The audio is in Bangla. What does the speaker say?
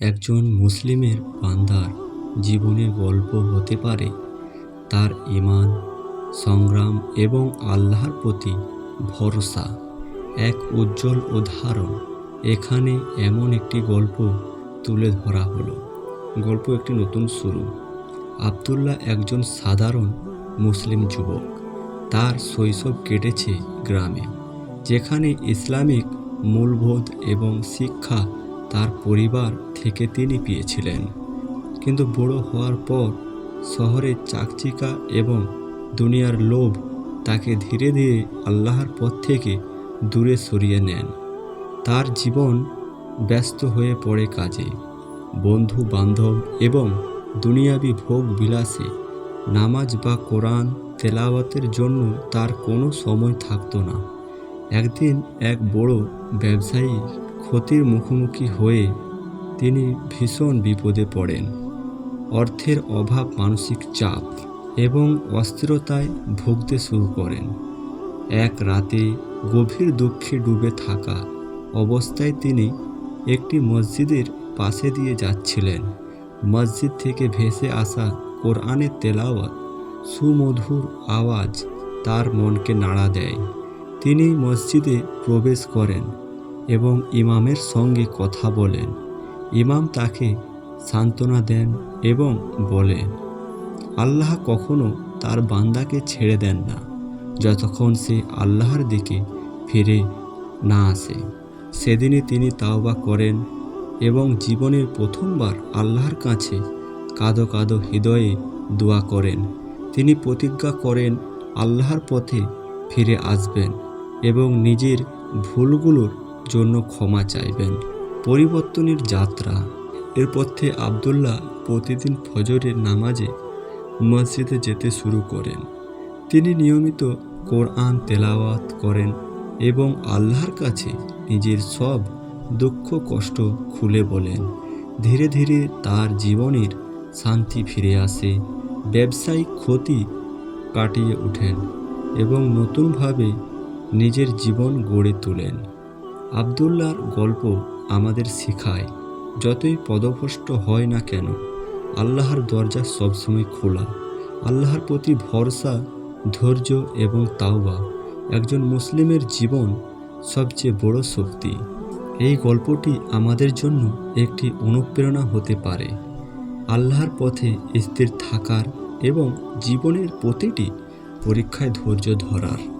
একজন মুসলিমের বান্দার জীবনের গল্প হতে পারে। তার ঈমান, সংগ্রাম এবং আল্লাহর প্রতি ভরসা। এক উজ্জ্বল উদাহরণ। এখানে এমন একটি গল্প তুলে ধরা হলো। গল্প একটি নতুন শুরু। আবদুল্লাহ একজন সাধারণ মুসলিম যুবক। তার শৈশব কেটেছে গ্রামে, যেখানে ইসলামিক মূলবোধ এবং শিক্ষা তার পরিবার থেকে তিনি পেয়েছিলেন। কিন্তু বড় হওয়ার পর শহরের চাকচিকা এবং দুনিয়ার লোভ তাকে ধীরে ধীরে আল্লাহর পথ থেকে দূরে সরিয়ে নেন। তার জীবন ব্যস্ত হয়ে পড়ে কাজে। বন্ধু বান্ধব এবং দুনিয়াবি ভোগ বিলাসে নামাজ বা কোরআন তেলাওয়াতের জন্য তার কোনো সময় থাকতো না। একদিন এক বড় ব্যবসায়ী ক্ষতির মুখোমুখি হয়ে তিনি ভীষণ বিপদে পড়েন। অর্থের অভাব, মানসিক চাপ এবং অস্থিরতায় ভুগতে শুরু করেন। এক রাতে গভীর দুঃখে ডুবে থাকা অবস্থায় তিনি একটি মসজিদের পাশে দিয়ে যাচ্ছিলেন। মসজিদ থেকে ভেসে আসা কোরআনের তেলাওয়াত, সুমধুর আওয়াজ তার মনকে নাড়া দেয়। তিনি মসজিদে প্রবেশ করেন। এবং ইমামের সঙ্গে কথা বলেন। ইমাম তাকে সান্ত্বনা দেন এবং বলেন, আল্লাহ কখনো তার বান্দাকে ছেড়ে দেন না, যতক্ষণ সে আল্লাহর দিকে ফিরে না আসে। সেদিনে তিনি তাওবা করেন এবং জীবনের প্রথমবার আল্লাহর কাছে কাঁদো কাঁদো হৃদয়ে দোয়া করেন। তিনি প্রতিজ্ঞা করেন, আল্লাহর পথে ফিরে আসবেন এবং নিজের ভুলগুলোর জন্য ক্ষমা চাইবেন। পরিবর্তনের যাত্রা। এরপর থেকে আবদুল্লাহ প্রতিদিন ফজরের নামাজে মসজিদে যেতে শুরু করেন। তিনি নিয়মিত কোরআন তেলাওয়াত করেন এবং আল্লাহর কাছে নিজের সব দুঃখ, কষ্ট খুলে বলেন। ধীরে ধীরে তার জীবনের শান্তি ফিরে আসে, ব্যবসায়িক ক্ষতি কাটিয়ে ওঠেন এবং নতুনভাবে নিজের জীবন গড়ে তোলেন। আবদুল্লাহর গল্প আমাদের শেখায়, যতই পদভ্রষ্ট হয় না কেন, আল্লাহর দরজা সবসময় খোলা। আল্লাহর প্রতি ভরসা, ধৈর্য এবং তাওবা একজন মুসলিমের জীবন সবচেয়ে বড় শক্তি। এই গল্পটি আমাদের জন্য একটি অনুপ্রেরণা হতে পারে। আল্লাহর পথে স্থির থাকার এবং জীবনের প্রতিটি পরীক্ষায় ধৈর্য ধরার।